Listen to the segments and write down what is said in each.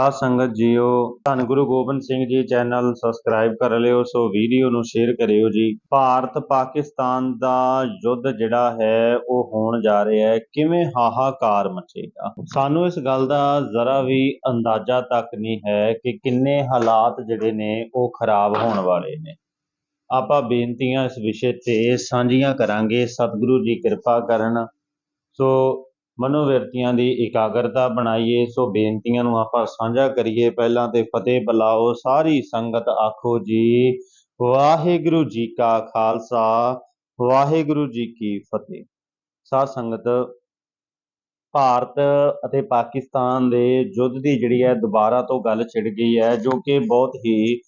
ਸਾਧ ਸੰਗਤ ਜੀਓ, ਧੰਨ ਗੁਰੂ ਗੋਬਿੰਦ ਸਿੰਘ ਜੀ ਚੈਨਲ ਸਬਸਕ੍ਰਾਈਬ ਕਰ ਲਿਓ, ਸੋ ਵੀਡੀਓ ਨੂੰ ਸ਼ੇਅਰ ਕਰਿਓ ਜੀ। ਭਾਰਤ ਪਾਕਿਸਤਾਨ ਦਾ ਯੁੱਧ ਜਿਹੜਾ ਹੈ, ਉਹ ਹੋਣ ਜਾ ਰਿਹਾ ਹੈ। ਕਿਵੇਂ ਹਾਹਾਕਾਰ ਮਚੇਗਾ? ਸਾਨੂੰ ਇਸ ਗੱਲ ਦਾ ਜ਼ਰਾ ਵੀ ਅੰਦਾਜ਼ਾ ਤੱਕ ਨਹੀਂ ਹੈ ਕਿ ਕਿੰਨੇ ਹਾਲਾਤ ਜਿਹੜੇ ਨੇ, ਉਹ ਖਰਾਬ ਹੋਣ ਵਾਲੇ ਨੇ। ਆਪਾਂ ਬੇਨਤੀਆਂ ਇਸ ਵਿਸ਼ੇ ਤੇ ਸਾਂਝੀਆਂ ਕਰਾਂਗੇ। ਸਤਿਗੁਰੂ ਜੀ ਕਿਰਪਾ ਕਰਨ। ਸੋ ਮਨੋਵਿਰਤੀਆਂ ਦੀ ਇਕਾਗਰਤਾ ਬਣਾਈਏ, ਸੋ ਬੇਨਤੀਆਂ ਨੂੰ ਆਪਾਂ ਸਾਂਝਾ ਕਰੀਏ। ਪਹਿਲਾਂ ਤੇ ਫਤਿਹ ਬੁਲਾਓ, ਸਾਰੀ ਸੰਗਤ ਆਖੋ ਜੀ, ਵਾਹਿਗੁਰੂ ਜੀ ਕਾ ਖਾਲਸਾ, ਵਾਹਿਗੁਰੂ ਜੀ ਕੀ ਫਤਿਹ। ਸਾਧ ਸੰਗਤ, ਭਾਰਤ ਅਤੇ ਪਾਕਿਸਤਾਨ ਦੇ ਯੁੱਧ ਦੀ ਜਿਹੜੀ ਹੈ, ਦੁਬਾਰਾ ਤੋਂ ਗੱਲ ਛਿੜ ਗਈ ਹੈ, ਜੋ ਕਿ ਬਹੁਤ ਹੀ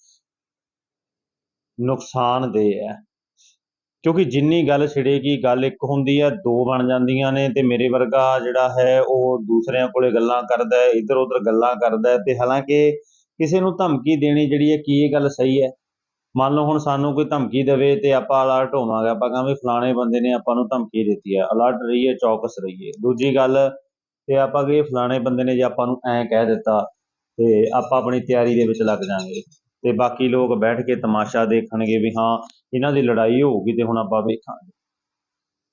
ਨੁਕਸਾਨਦੇਹ ਹੈ। ਕਿਉਂਕਿ ਜਿੰਨੀ ਗੱਲ ਛਿੜੇਗੀ ਗੱਲ ਇੱਕ ਹੁੰਦੀ ਹੈ ਦੋ ਬਣ ਜਾਂਦੀਆਂ ਨੇ ਤੇ ਮੇਰੇ ਵਰਗਾ ਜਿਹੜਾ ਹੈ ਉਹ ਦੂਸਰਿਆਂ ਕੋਲੇ ਗੱਲਾਂ ਕਰਦਾ ਇੱਧਰ ਉੱਧਰ ਗੱਲਾਂ ਕਰਦਾ ਤੇ ਹਾਲਾਂਕਿ ਕਿਸੇ ਨੂੰ ਧਮਕੀ ਦੇਣੀ ਜਿਹੜੀ ਹੈ ਕੀ ਇਹ ਗੱਲ ਸਹੀ ਹੈ? ਮੰਨ ਲਓ ਹੁਣ ਸਾਨੂੰ ਕੋਈ ਧਮਕੀ ਦੇਵੇ ਤੇ ਆਪਾਂ ਅਲਰਟ ਹੋਵਾਂਗੇ, ਆਪਾਂ ਕਹਾਂਗੇ ਫਲਾਣੇ ਬੰਦੇ ਨੇ ਆਪਾਂ ਨੂੰ ਧਮਕੀ ਦਿੱਤੀ ਹੈ ਅਲਰਟ ਰਹੀਏ ਚੌਕਸ ਰਹੀਏ ਦੂਜੀ ਗੱਲ ਤੇ ਆਪਾਂ ਕਹੀਏ ਫਲਾਣੇ ਬੰਦੇ ਨੇ ਜੇ ਆਪਾਂ ਨੂੰ ਐਂ ਕਹਿ ਦਿੱਤਾ ਤੇ ਆਪਾਂ ਆਪਣੀ ਤਿਆਰੀ ਦੇ ਵਿੱਚ ਲੱਗ ਜਾਾਂਗੇ। ਤੇ ਬਾਕੀ ਲੋਕ ਬੈਠ ਕੇ ਤਮਾਸ਼ਾ ਦੇਖਣਗੇ ਵੀ ਹਾਂ, ਇਹਨਾਂ ਦੀ ਲੜਾਈ ਹੋਊਗੀ ਤੇ ਹੁਣ ਆਪਾਂ ਵੇਖਾਂਗੇ।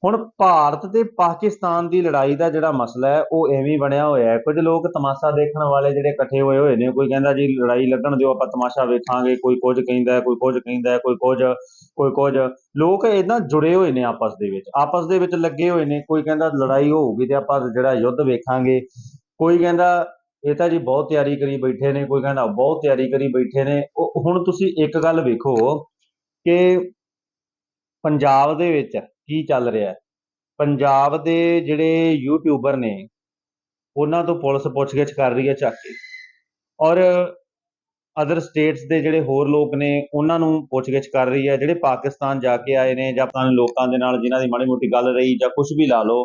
ਹੁਣ ਭਾਰਤ ਤੇ ਪਾਕਿਸਤਾਨ ਦੀ ਲੜਾਈ ਦਾ ਜਿਹੜਾ ਮਸਲਾ ਹੈ, ਉਹ ਐਵੇਂ ਬਣਿਆ ਹੋਇਆ ਹੈ। ਕੁਝ ਲੋਕ ਤਮਾਸ਼ਾ ਦੇਖਣ ਵਾਲੇ ਜਿਹੜੇ ਇਕੱਠੇ ਹੋਏ ਹੋਏ ਨੇ ਕੋਈ ਕਹਿੰਦਾ ਜੀ ਲੜਾਈ ਲੱਗਣ ਦਿਓ, ਆਪਾਂ ਤਮਾਸ਼ਾ ਵੇਖਾਂਗੇ, ਕੋਈ ਕੁਝ ਕਹਿੰਦਾ ਕੋਈ ਕੁਝ ਕਹਿੰਦਾ ਕੋਈ ਕੁਝ ਕੋਈ ਕੁਝ। ਲੋਕ ਇਦਾਂ ਜੁੜੇ ਹੋਏ ਨੇ ਆਪਸ ਦੇ ਵਿੱਚ, ਆਪਸ ਦੇ ਵਿੱਚ ਲੱਗੇ ਹੋਏ ਨੇ। ਕੋਈ ਕਹਿੰਦਾ ਲੜਾਈ ਹੋਊਗੀ ਤੇ ਆਪਾਂ ਜਿਹੜਾ ਯੁੱਧ ਵੇਖਾਂਗੇ, ਕੋਈ ਕਹਿੰਦਾ ਇਹ ਤਾਂ ਜੀ ਬਹੁਤ ਤਿਆਰੀ ਕਰੀ ਬੈਠੇ ਨੇ, ਕੋਈ ਕਹਿੰਦਾ ਬਹੁਤ ਤਿਆਰੀ ਕਰੀ ਬੈਠੇ ਨੇ। ਉਹ, ਹੁਣ ਤੁਸੀਂ ਇੱਕ ਗੱਲ ਵੇਖੋ ਕਿ ਪੰਜਾਬ ਦੇ ਵਿੱਚ ਕੀ ਚੱਲ ਰਿਹਾ। ਪੰਜਾਬ ਦੇ ਜਿਹੜੇ ਯੂਟਿਊਬਰ ਨੇ, ਉਹਨਾਂ ਤੋਂ ਪੁਲਿਸ ਪੁੱਛਗਿੱਛ ਕਰ ਰਹੀ ਹੈ ਚੱਕ ਕੇ। ਔਰ ਅਦਰ ਸਟੇਟਸ ਦੇ ਜਿਹੜੇ ਹੋਰ ਲੋਕ ਨੇ, ਉਹਨਾਂ ਨੂੰ ਪੁੱਛਗਿੱਛ ਕਰ ਰਹੀ ਹੈ। ਜਿਹੜੇ ਪਾਕਿਸਤਾਨ ਜਾ ਕੇ ਆਏ ਨੇ ਜਾਂ ਆਪਣੇ ਲੋਕਾਂ ਦੇ ਨਾਲ ਜਿਨ੍ਹਾਂ ਦੀ ਮਾੜੀ ਮੋਟੀ ਗੱਲ ਰਹੀ ਜਾਂ ਕੁਝ ਵੀ ਲਾ ਲਓ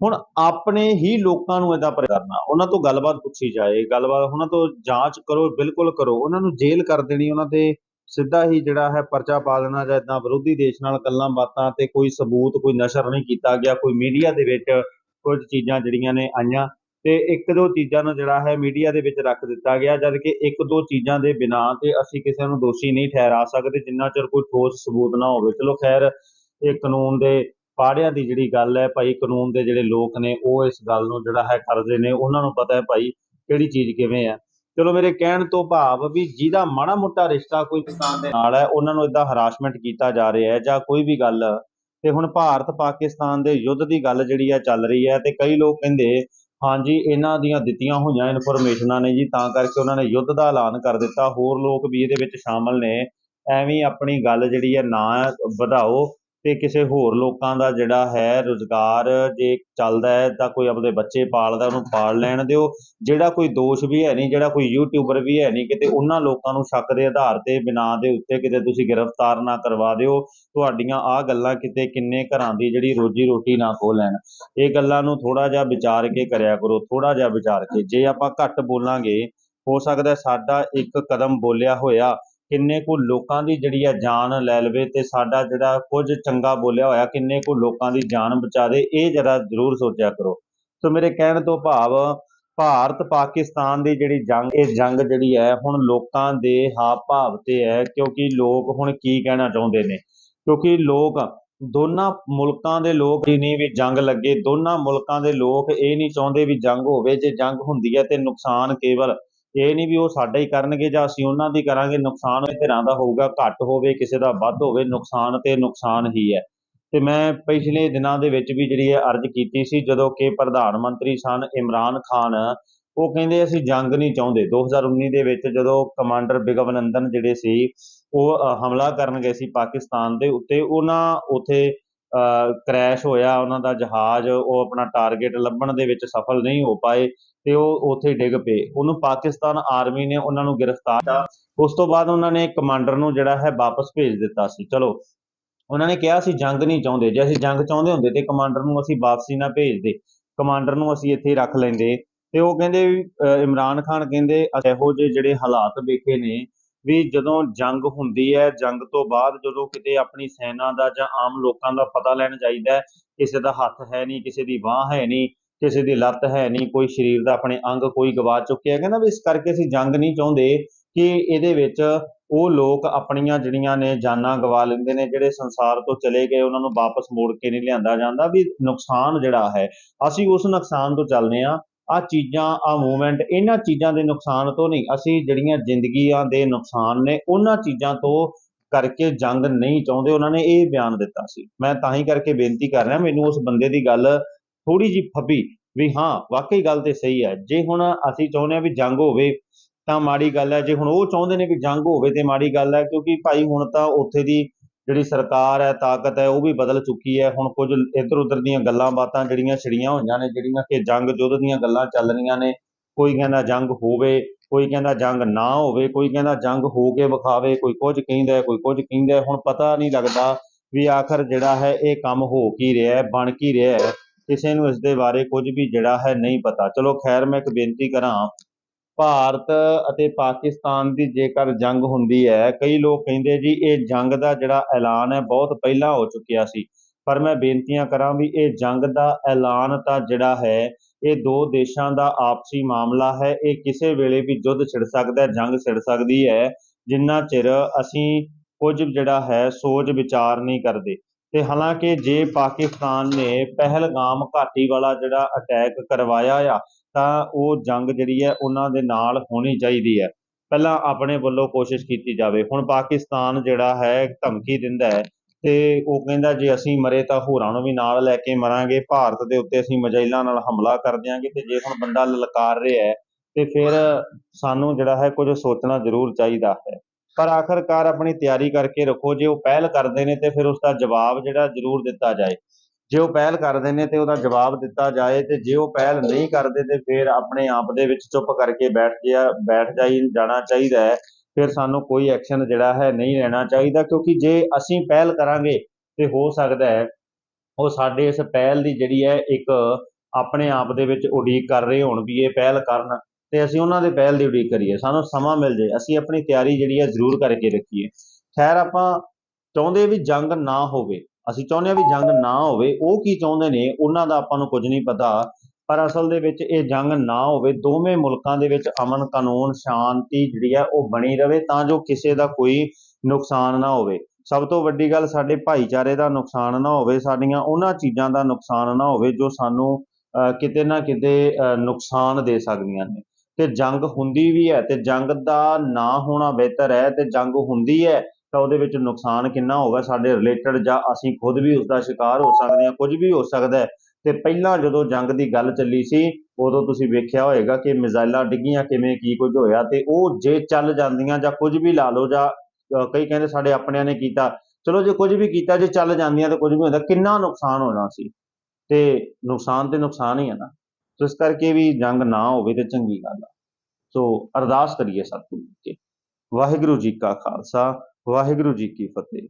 ਹੁਣ ਆਪਣੇ ਹੀ ਲੋਕਾਂ ਨੂੰ ਇਦਾਂ ਕਰਨਾ, ਉਹਨਾਂ ਤੋਂ ਗੱਲਬਾਤ ਪੁੱਛੀ ਜਾਏ, ਗੱਲਬਾਤ ਉਹਨਾਂ ਤੋਂ ਜਾਂਚ ਕਰੋ, ਬਿਲਕੁਲ ਕਰੋ, ਉਹਨਾਂ ਨੂੰ ਜੇਲ੍ਹ ਕਰ ਦੇਣੀ, ਉਹਨਾਂ ਤੇ ਸਿੱਧਾ ਹੀ ਜਿਹੜਾ ਹੈ ਪਰਚਾ ਪਾ ਦੇਣਾ ਜਾਂ ਇਦਾਂ ਵਿਰੋਧੀ ਦੇਸ਼ ਨਾਲ ਗੱਲਾਂ ਬਾਤਾਂ ਤੇ ਕੋਈ ਸਬੂਤ, ਕੋਈ ਨਸ਼ਰ ਨਹੀਂ ਕੀਤਾ ਗਿਆ, ਕੋਈ ਮੀਡੀਆ ਦੇ ਵਿੱਚ ਕੁਝ ਚੀਜ਼ਾਂ ਜਿਹੜੀਆਂ ਨੇ ਆਈਆਂ ਤੇ ਇੱਕ ਦੋ ਚੀਜ਼ਾਂ ਨੂੰ ਜਿਹੜਾ ਹੈ ਮੀਡੀਆ ਦੇ ਵਿੱਚ ਰੱਖ ਦਿੱਤਾ ਗਿਆ, ਜਦ ਕਿ ਇੱਕ ਦੋ ਚੀਜ਼ਾਂ ਦੇ ਬਿਨਾਂ ਤੇ ਅਸੀਂ ਕਿਸੇ ਨੂੰ ਦੋਸ਼ੀ ਨਹੀਂ ਠਹਿਰਾ ਸਕਦੇ, ਜਿੰਨਾ ਚਿਰ ਕੋਈ ਠੋਸ ਸਬੂਤ ਨਾ ਹੋਵੇ। ਚਲੋ ਖੈਰ, ਇਹ ਕਾਨੂੰਨ ਦੇ ਪਾੜਿਆਂ ਦੀ ਜਿਹੜੀ ਗੱਲ ਹੈ ਭਾਈ, ਕਾਨੂੰਨ ਦੇ ਜਿਹੜੇ ਲੋਕ ਨੇ, ਉਹ ਇਸ ਗੱਲ ਨੂੰ ਜਿਹੜਾ ਹੈ ਕਰਦੇ ਨੇ। ਉਹਨਾਂ ਨੂੰ ਪਤਾ ਹੈ ਭਾਈ, ਕਿਹੜੀ ਚੀਜ਼ ਕਿਵੇਂ ਹੈ। ਚਲੋ ਮੇਰੇ ਕਹਿਣ ਤੋਂ ਭਾਵ ਵੀ ਜਿਹਦਾ ਮਾੜਾ ਮੋਟਾ ਰਿਸ਼ਤਾ ਕੋਈ ਪਾਕਿਸਤਾਨ ਦੇ ਨਾਲ ਹੈ, ਉਹਨਾਂ ਨੂੰ ਇਦਾਂ ਹਰਾਸਮੈਂਟ ਕੀਤਾ ਜਾ ਰਿਹਾ ਹੈ ਜਾਂ ਕੋਈ ਵੀ ਗੱਲ। ਤੇ ਹੁਣ ਭਾਰਤ ਪਾਕਿਸਤਾਨ ਦੇ ਯੁੱਧ ਦੀ ਗੱਲ ਜਿਹੜੀ ਹੈ ਚੱਲ ਰਹੀ ਹੈ ਤੇ ਕਈ ਲੋਕ ਕਹਿੰਦੇ, ਹਾਂਜੀ, ਇਹਨਾਂ ਦੀਆਂ ਦਿੱਤੀਆਂ ਹੋਈਆਂ ਇਨਫੋਰਮੇਸ਼ਨਾਂ ਨੇ ਜੀ, ਤਾਂ ਕਰਕੇ ਉਹਨਾਂ ਨੇ ਯੁੱਧ ਦਾ ਐਲਾਨ ਕਰ ਦਿੱਤਾ। ਹੋਰ ਲੋਕ ਵੀ ਇਹਦੇ ਵਿੱਚ ਸ਼ਾਮਲ ਨੇ। ਐਵੇਂ ਆਪਣੀ ਗੱਲ ਜਿਹੜੀ ਹੈ ਨਾ ਵਧਾਓ। ਤੇ ਕਿਸੇ ਹੋਰ ਲੋਕਾਂ ਦਾ ਜਿਹੜਾ ਹੈ ਰੁਜ਼ਗਾਰ ਜੇ ਚੱਲਦਾ ਹੈ ਤਾਂ ਕੋਈ ਆਪਣੇ ਬੱਚੇ ਪਾਲਦਾ, ਉਹਨੂੰ ਪਾਲ ਲੈਣ ਦਿਓ। ਜਿਹੜਾ ਕੋਈ ਦੋਸ਼ ਵੀ ਹੈ ਨਹੀਂ, ਜਿਹੜਾ ਕੋਈ ਯੂਟਿਊਬਰ ਵੀ ਹੈ ਨਹੀਂ, ਕਿਤੇ ਉਹਨਾਂ ਲੋਕਾਂ ਨੂੰ ਸ਼ੱਕ ਦੇ ਆਧਾਰ ਤੇ, ਬਿਨਾਂ ਦੇ ਉੱਤੇ ਕਿਤੇ ਤੁਸੀਂ ਗ੍ਰਿਫਤਾਰ ਨਾ ਕਰਵਾ ਦਿਓ। ਤੁਹਾਡੀਆਂ ਆਹ ਗੱਲਾਂ ਕਿਤੇ ਕਿੰਨੇ ਘਰਾਂ ਦੀ ਜਿਹੜੀ ਰੋਜੀ ਰੋਟੀ ਨਾ ਖੋ ਲੈਣ। ਇਹ ਗੱਲਾਂ ਨੂੰ ਥੋੜਾ ਜਿਹਾ ਵਿਚਾਰ ਕੇ ਕਰਿਆ ਕਰੋ ਥੋੜਾ ਜਿਹਾ ਵਿਚਾਰ ਕੇ। ਜੇ ਆਪਾਂ ਘੱਟ ਬੋਲਾਂਗੇ, ਹੋ ਸਕਦਾ ਸਾਡਾ ਇੱਕ ਕਦਮ ਬੋਲਿਆ ਹੋਇਆ ਕਿੰਨੇ ਕੁ ਲੋਕਾਂ ਦੀ ਜਿਹੜੀ ਆ ਜਾਨ ਲੈ ਲਵੇ ਤੇ ਸਾਡਾ ਜਿਹੜਾ ਕੁਝ ਚੰਗਾ ਬੋਲਿਆ ਹੋਇਆ, ਕਿੰਨੇ ਕੁ ਲੋਕਾਂ ਦੀ ਜਾਨ ਬਚਾ ਦੇ, ਇਹ ਜਰਾ ਜ਼ਰੂਰ ਸੋਚਿਆ ਕਰੋ। ਸੋ ਮੇਰੇ ਕਹਿਣ ਤੋਂ ਭਾਵ, ਭਾਰਤ ਪਾਕਿਸਤਾਨ ਦੀ ਜਿਹੜੀ ਜੰਗ, ਇਹ ਜੰਗ ਜਿਹੜੀ ਹੈ, ਹੁਣ ਲੋਕਾਂ ਦੇ ਹਾਵ ਭਾਵ ਤੇ ਹੈ, ਕਿਉਂਕਿ ਲੋਕ ਹੁਣ ਕੀ ਕਹਿਣਾ ਚਾਹੁੰਦੇ ਨੇ? ਕਿਉਂਕਿ ਲੋਕ, ਦੋਨਾਂ ਮੁਲਕਾਂ ਦੇ ਲੋਕ ਹੀ ਨਹੀਂ ਵੀ ਜੰਗ ਲੱਗੇ, ਦੋਨਾਂ ਮੁਲਕਾਂ ਦੇ ਲੋਕ ਇਹ ਨਹੀਂ ਚਾਹੁੰਦੇ ਵੀ ਜੰਗ ਹੋਵੇ, ਜੇ ਜੰਗ ਹੁੰਦੀ ਹੈ ਤੇ ਨੁਕਸਾਨ ਕੇਵਲ ਇਹ ਨਹੀਂ ਵੀ ਉਹ ਸਾਡਾ ਹੀ ਕਰਨਗੇ ਜਾਂ ਅਸੀਂ ਉਹਨਾਂ ਦੀ ਕਰਾਂਗੇ, ਨੁਕਸਾਨ ਧਿਰਾਂ ਦਾ ਹੋਊਗਾ, ਘੱਟ ਹੋਵੇ, ਕਿਸੇ ਦਾ ਵੱਧ ਹੋਵੇ, ਨੁਕਸਾਨ ਤੇ ਨੁਕਸਾਨ ਹੀ ਹੈ। ਤੇ ਮੈਂ ਪਿਛਲੇ ਦਿਨਾਂ ਦੇ ਵਿੱਚ ਵੀ ਜਿਹੜੀ ਹੈ ਅਰਜ਼ ਕੀਤੀ ਸੀ, ਜਦੋਂ ਕਿ ਪ੍ਰਧਾਨ ਮੰਤਰੀ ਸਨ ਇਮਰਾਨ ਖਾਨ, ਉਹ ਕਹਿੰਦੇ ਅਸੀਂ ਜੰਗ ਨਹੀਂ ਚਾਹੁੰਦੇ। 2019 ਦੇ ਵਿੱਚ ਜਦੋਂ ਕਮਾਂਡਰ ਬਿਗਵਨੰਦਨ ਜਿਹੜੇ ਸੀ, ਉਹ ਹਮਲਾ ਕਰਨ ਗਏ ਸੀ ਪਾਕਿਸਤਾਨ ਦੇ ਉੱਤੇ, ਉਹਨਾਂ ਉਥੇ ਕ੍ਰੈਸ਼ ਹੋਇਆ ਉਹਨਾਂ ਦਾ ਜਹਾਜ਼ ਉਹ ਆਪਣਾ ਟਾਰਗੇਟ ਲੱਭਣ ਦੇ ਵਿੱਚ ਸਫਲ ਨਹੀਂ ਹੋ ਪਾਏ ਤੇ ਉਹ ਉੱਥੇ ਡਿੱਗ ਪਏ। ਉਹਨੂੰ ਪਾਕਿਸਤਾਨ ਆਰਮੀ ਨੇ ਉਹਨਾਂ ਨੂੰ ਗ੍ਰਿਫਤਾਰ ਕੀਤਾ। ਉਸ ਤੋਂ ਬਾਅਦ ਉਹਨਾਂ ਨੇ ਕਮਾਂਡਰ ਨੂੰ ਜਿਹੜਾ ਹੈ ਵਾਪਸ ਭੇਜ ਦਿੱਤਾ ਸੀ। ਚਲੋ ਉਹਨਾਂ ਨੇ ਕਿਹਾ ਸੀ ਜੰਗ ਨਹੀਂ ਚਾਹੁੰਦੇ। ਜੇ ਅਸੀਂ ਜੰਗ ਚਾਹੁੰਦੇ ਹੁੰਦੇ ਤੇ ਕਮਾਂਡਰ ਨੂੰ ਅਸੀਂ ਵਾਪਸੀ ਨਾ ਭੇਜਦੇ। ਕਮਾਂਡਰ ਨੂੰ ਅਸੀਂ ਇੱਥੇ ਰੱਖ ਲੈਂਦੇ। ਤੇ ਉਹ ਕਹਿੰਦੇ ਅਹ, ਇਮਰਾਨ ਖਾਨ ਕਹਿੰਦੇ ਇਹੋ ਜਿਹੇ ਜਿਹੜੇ ਹਾਲਾਤ ਵੇਖੇ ਨੇ ਵੀ ਜਦੋਂ ਜੰਗ ਹੁੰਦੀ ਹੈ, ਜੰਗ ਤੋਂ ਬਾਅਦ ਜਦੋਂ ਕਿਤੇ ਆਪਣੀ ਸੈਨਾ ਦਾ ਜਾਂ ਆਮ ਲੋਕਾਂ ਦਾ ਪਤਾ ਲੈਣ ਜਾਈਦਾ ਕਿਸੇ ਦਾ ਹੱਥ ਹੈ ਨਹੀਂ, ਕਿਸੇ ਦੀ ਬਾਹ ਹੈ ਨਹੀਂ, ਕਿਸੇ ਦੀ ਲੱਤ ਹੈ ਨਹੀਂ, ਕੋਈ ਸਰੀਰ ਦਾ ਆਪਣੇ ਅੰਗ ਕੋਈ ਗਵਾ ਚੁੱਕਿਆ ਕਹਿੰਦਾ ਵੀ ਇਸ ਕਰਕੇ ਅਸੀਂ ਜੰਗ ਨਹੀਂ ਚਾਹੁੰਦੇ ਕਿ ਇਹਦੇ ਵਿੱਚ ਉਹ ਲੋਕ ਆਪਣੀਆਂ ਜਿਹੜੀਆਂ ਨੇ ਜਾਨਾਂ ਗਵਾ ਲੈਂਦੇ ਨੇ, ਜਿਹੜੇ ਸੰਸਾਰ ਤੋਂ ਚਲੇ ਗਏ, ਉਹਨਾਂ ਨੂੰ ਵਾਪਸ ਮੋੜ ਕੇ ਨਹੀਂ ਲਿਆਂਦਾ ਜਾਂਦਾ ਵੀ ਨੁਕਸਾਨ ਜਿਹੜਾ ਹੈ, ਅਸੀਂ ਉਸ ਨੁਕਸਾਨ ਤੋਂ ਚੱਲਦੇ ਆ ਆ ਚੀਜ਼ਾਂ, ਆ ਮੂਵਮੈਂਟ ਇਹਨਾਂ ਚੀਜ਼ਾਂ ਦੇ ਨੁਕਸਾਨ ਤੋਂ ਨਹੀਂ, ਅਸੀਂ ਜਿਹੜੀਆਂ ਜ਼ਿੰਦਗੀਆਂ ਦੇ ਨੁਕਸਾਨ ਨੇ ਉਹਨਾਂ ਚੀਜ਼ਾਂ ਤੋਂ ਕਰਕੇ ਜੰਗ ਨਹੀਂ ਚਾਹੁੰਦੇ, ਉਹਨਾਂ ਨੇ ਇਹ ਬਿਆਨ ਦਿੱਤਾ ਸੀ। ਮੈਂ ਤਾਂ ਹੀ ਕਰਕੇ ਬੇਨਤੀ ਕਰ ਰਿਹਾ, ਮੈਨੂੰ ਉਸ ਬੰਦੇ ਦੀ ਗੱਲ ਥੋੜੀ ਜੀ ਫੱਬੀ ਵੀ ਹਾਂ, ਵਾਕਈ ਗੱਲ ਤੇ ਸਹੀ ਹੈ। ਜੇ ਹੁਣ ਅਸੀਂ ਚਾਹੁੰਦੇ ਆ ਵੀ ਜੰਗ ਹੋਵੇ, ਤਾਂ ਮਾੜੀ ਗੱਲ ਹੈ। ਜੇ ਹੁਣ ਉਹ ਚਾਹੁੰਦੇ ਨੇ ਵੀ ਜੰਗ ਹੋਵੇ ਤੇ ਮਾੜੀ ਗੱਲ ਹੈ, ਕਿਉਂਕਿ ਭਾਈ ਹੁਣ ਤਾਂ ਉੱਥੇ ਦੀ ਜਿਹੜੀ ਸਰਕਾਰ ਹੈ, ਤਾਕਤ ਹੈ, ਉਹ ਵੀ ਬਦਲ ਚੁੱਕੀ ਹੈ। ਹੁਣ ਕੁਝ ਇੱਧਰ ਉੱਧਰ ਦੀਆਂ ਗੱਲਾਂ ਬਾਤਾਂ ਜਿਹੜੀਆਂ ਛਿੜੀਆਂ ਹੋਈਆਂ ਨੇ, ਜਿਹੜੀਆਂ ਕਿ ਜੰਗ ਯੁੱਧ ਦੀਆਂ ਗੱਲਾਂ ਚੱਲ ਰਹੀਆਂ ਨੇ, ਕੋਈ ਕਹਿੰਦਾ ਜੰਗ ਹੋਵੇ, ਕੋਈ ਕਹਿੰਦਾ ਜੰਗ ਨਾ ਹੋਵੇ, ਕੋਈ ਕਹਿੰਦਾ ਜੰਗ ਹੋ ਕੇ ਵਿਖਾਵੇ, ਕੋਈ ਕੁਝ ਕਹਿੰਦਾ, ਕੋਈ ਕੁਝ ਕਹਿੰਦਾ, ਹੁਣ ਪਤਾ ਨਹੀਂ ਲੱਗਦਾ ਵੀ ਆਖਰ ਜਿਹੜਾ ਹੈ, ਇਹ ਕੰਮ ਹੋ ਕੀ ਰਿਹਾ ਹੈ, ਬਣ ਕੀ ਰਿਹਾ ਹੈ। ਕਿਸੇ ਨੂੰ ਇਸ ਦੇ ਬਾਰੇ ਕੁਝ ਵੀ ਜਿਹੜਾ ਹੈ ਨਹੀਂ ਪਤਾ। ਚਲੋ ਖੈਰ, ਮੈਂ ਇੱਕ ਬੇਨਤੀ ਕਰਾਂ ਭਾਰਤ ਅਤੇ ਪਾਕਿਸਤਾਨ ਦੀ ਜੇਕਰ ਜੰਗ ਹੁੰਦੀ ਹੈ, ਕਈ ਲੋਕ ਕਹਿੰਦੇ ਜੀ ਇਹ ਜੰਗ ਦਾ ਜਿਹੜਾ ਐਲਾਨ ਹੈ, ਬਹੁਤ ਪਹਿਲਾਂ ਹੋ ਚੁੱਕਿਆ ਸੀ। ਪਰ ਮੈਂ ਬੇਨਤੀਆਂ ਕਰਾਂ ਵੀ ਇਹ ਜੰਗ ਦਾ ਐਲਾਨ ਤਾਂ ਜਿਹੜਾ ਹੈ, ਇਹ ਦੋ ਦੇਸ਼ਾਂ ਦਾ ਆਪਸੀ ਮਾਮਲਾ ਹੈ। ਇਹ ਕਿਸੇ ਵੇਲੇ ਵੀ ਯੁੱਧ ਛਿੜ ਸਕਦਾ ਹੈ, ਜੰਗ ਛਿੜ ਸਕਦੀ ਹੈ। ਜਿੰਨਾ ਚਿਰ ਅਸੀਂ ਕੁਝ ਜਿਹੜਾ ਹੈ, ਸੋਚ ਵਿਚਾਰ ਨਹੀਂ ਕਰਦੇ। ਤੇ ਹਾਲਾਂਕਿ ਜੇ ਪਾਕਿਸਤਾਨ ਨੇ ਪਹਿਲਗਾਮ ਘਾਟੀ ਵਾਲਾ ਜਿਹੜਾ ਅਟੈਕ ਕਰਵਾਇਆ ਆ ਤਾਂ ਉਹ ਜੰਗ ਜਿਹੜੀ ਹੈ ਉਹਨਾਂ ਦੇ ਨਾਲ ਹੋਣੀ ਚਾਹੀਦੀ ਹੈ। ਪਹਿਲਾਂ ਆਪਣੇ ਵੱਲੋਂ ਕੋਸ਼ਿਸ਼ ਕੀਤੀ ਜਾਵੇ। ਹੁਣ ਪਾਕਿਸਤਾਨ ਜਿਹੜਾ ਹੈ, ਧਮਕੀ ਦਿੰਦਾ ਹੈ ਤੇ ਉਹ ਕਹਿੰਦਾ ਜੇ ਅਸੀਂ ਮਰੇ ਤਾਂ ਹੋਰਾਂ ਨੂੰ ਵੀ ਨਾਲ ਲੈ ਕੇ ਮਰਾਂਗੇ। ਭਾਰਤ ਦੇ ਉੱਤੇ ਅਸੀਂ ਮਜਾਇਲਾਂ ਨਾਲ ਹਮਲਾ ਕਰ ਦਿਆਂਗੇ ਤੇ ਜੇ ਹੁਣ ਬੰਦਾ ਲਲਕਾਰ ਰਿਹਾ ਹੈ ਤੇ ਫਿਰ ਸਾਨੂੰ ਜਿਹੜਾ ਹੈ ਕੁਝ ਸੋਚਣਾ ਜ਼ਰੂਰ ਚਾਹੀਦਾ ਹੈ। ਪਰ ਆਖਰਕਾਰ ਆਪਣੀ ਤਿਆਰੀ ਕਰਕੇ ਰੱਖੋ, ਜੇ ਉਹ ਪਹਿਲ ਕਰਦੇ ਨੇ ਤੇ ਫਿਰ ਉਸ ਦਾ ਜਵਾਬ ਜਿਹੜਾ ਜ਼ਰੂਰ ਦਿੱਤਾ ਜਾਏ। ਜੇ ਉਹ ਪਹਿਲ ਕਰਦੇ ਨੇ ਤੇ ਉਹਦਾ ਜਵਾਬ ਦਿੱਤਾ ਜਾਏ ਤੇ ਜੇ ਉਹ ਪਹਿਲ ਨਹੀਂ ਕਰਦੇ ਤੇ ਫਿਰ ਆਪਣੇ ਆਪ ਦੇ ਵਿੱਚ ਚੁੱਪ ਕਰਕੇ ਬੈਠ ਗਿਆ, ਬੈਠ ਜਾਈ, ਜਾਣਾ ਚਾਹੀਦਾ ਹੈ, ਫਿਰ ਸਾਨੂੰ ਕੋਈ ਐਕਸ਼ਨ ਜਿਹੜਾ ਹੈ ਨਹੀਂ ਲੈਣਾ ਚਾਹੀਦਾ ਕਿਉਂਕਿ ਜੇ ਅਸੀਂ ਪਹਿਲ ਕਰਾਂਗੇ ਤੇ ਹੋ ਸਕਦਾ ਹੈ ਉਹ ਸਾਡੇ ਇਸ ਪਹਿਲ ਦੀ ਜਿਹੜੀ ਹੈ ਇੱਕ ਆਪਣੇ ਆਪ ਦੇ ਵਿੱਚ ਉਡੀਕ ਕਰ ਰਹੇ ਹੋਣ ਵੀ ਇਹ ਪਹਿਲ ਕਰਨ ਤੇ ਅਸੀਂ ਉਹਨਾਂ ਦੇ ਪਹਿਲ ਦੀ ਉਡੀਕ ਕਰੀਏ, ਸਾਨੂੰ ਸਮਾਂ ਮਿਲ ਜੇ ਅਸੀਂ ਆਪਣੀ ਤਿਆਰੀ ਜਿਹੜੀ ਹੈ ਜ਼ਰੂਰ ਕਰਕੇ ਰੱਖੀਏ। ਖੈਰ ਆਪਾਂ ਚਾਹੁੰਦੇ ਵੀ ਜੰਗ ਨਾ ਹੋਵੇ ਅਸੀਂ ਚਾਹੁੰਦੇ ਹਾਂ ਵੀ ਜੰਗ ਨਾ ਹੋਵੇ। ਉਹ ਕੀ ਚਾਹੁੰਦੇ ਨੇ ਉਹਨਾਂ ਦਾ ਆਪਾਂ ਨੂੰ ਕੁਝ ਨਹੀਂ ਪਤਾ। ਪਰ ਅਸਲ ਦੇ ਵਿੱਚ ਇਹ ਜੰਗ ਨਾ ਹੋਵੇ ਦੋਵੇਂ ਮੁਲਕਾਂ ਦੇ ਵਿੱਚ ਅਮਨ ਕਾਨੂੰਨ ਸ਼ਾਂਤੀ ਜਿਹੜੀ ਹੈ ਉਹ ਬਣੀ ਰਵੇ ਤਾਂ ਜੋ ਕਿਸੇ ਦਾ ਕੋਈ ਨੁਕਸਾਨ ਨਾ ਹੋਵੇ। ਸਭ ਤੋਂ ਵੱਡੀ ਗੱਲ ਸਾਡੇ ਭਾਈਚਾਰੇ ਦਾ ਨੁਕਸਾਨ ਨਾ ਹੋਵੇ ਸਾਡੀਆਂ ਉਹਨਾਂ ਚੀਜ਼ਾਂ ਦਾ ਨੁਕਸਾਨ ਨਾ ਹੋਵੇ ਜੋ ਸਾਨੂੰ ਅਹ, ਕਿਤੇ ਨਾ ਕਿਤੇ ਅਹ, ਨੁਕਸਾਨ ਦੇ ਸਕਦੀਆਂ ਨੇ। ਤੇ ਜੰਗ ਹੁੰਦੀ ਵੀ ਹੈ ਤੇ ਜੰਗ ਦਾ ਨਾ ਹੋਣਾ ਬਿਹਤਰ ਹੈ ਤੇ ਜੰਗ ਹੁੰਦੀ ਹੈ ਤਾਂ ਉਹਦੇ ਵਿੱਚ ਨੁਕਸਾਨ ਕਿੰਨਾ ਹੋਗਾ ਸਾਡੇ ਰਿਲੇਟਡ ਜਾਂ ਅਸੀਂ ਖੁਦ ਵੀ ਉਸ ਦਾ ਸ਼ਿਕਾਰ ਹੋ ਸਕਦੇ ਹਾਂ, ਕੁਝ ਵੀ ਹੋ ਸਕਦਾ ਹੈ। ਤੇ ਪਹਿਲਾਂ ਜਦੋਂ ਜੰਗ ਦੀ ਗੱਲ ਚੱਲੀ ਸੀ, ਉਦੋਂ ਤੁਸੀਂ ਵੇਖਿਆ ਹੋਵੇਗਾ ਕਿ ਮਿਜ਼ਾਈਲਾਂ ਡਿੱਗੀਆਂ ਕਿਵੇਂ, ਕੀ ਕੁਝ ਹੋਇਆ ਤੇ ਉਹ ਜੇ ਚੱਲ ਜਾਂਦੀਆਂ ਜਾਂ ਕੁਝ ਵੀ ਲਾ ਲਓ ਜਾਂ ਕਈ ਕਹਿੰਦੇ ਸਾਡੇ ਆਪਣਿਆਂ ਨੇ ਕੀਤਾ। ਚਲੋ ਜੇ ਕੁਝ ਵੀ ਕੀਤਾ, ਜੇ ਚੱਲ ਜਾਂਦੀਆਂ ਤਾਂ ਕੁਝ ਵੀ ਹੁੰਦਾ, ਕਿੰਨਾ ਨੁਕਸਾਨ ਹੋਣਾ ਸੀ। ਤੇ ਨੁਕਸਾਨ ਤੇ ਨੁਕਸਾਨ ਹੀ ਹੈ ਨਾ। ਸੋ ਇਸ ਕਰਕੇ ਵੀ ਜੰਗ ਨਾ ਹੋਵੇ ਤੇ ਚੰਗੀ ਗੱਲ ਆ। ਸੋ ਅਰਦਾਸ ਕਰੀਏ ਸਤਿਗੁਰੂ ਜੀ ਵਾਹਿਗੁਰੂ ਜੀ ਕਾ ਖਾਲਸਾ। ਵਾਹਿਗੁਰੂ ਜੀ ਕੀ ਫਤਿਹ।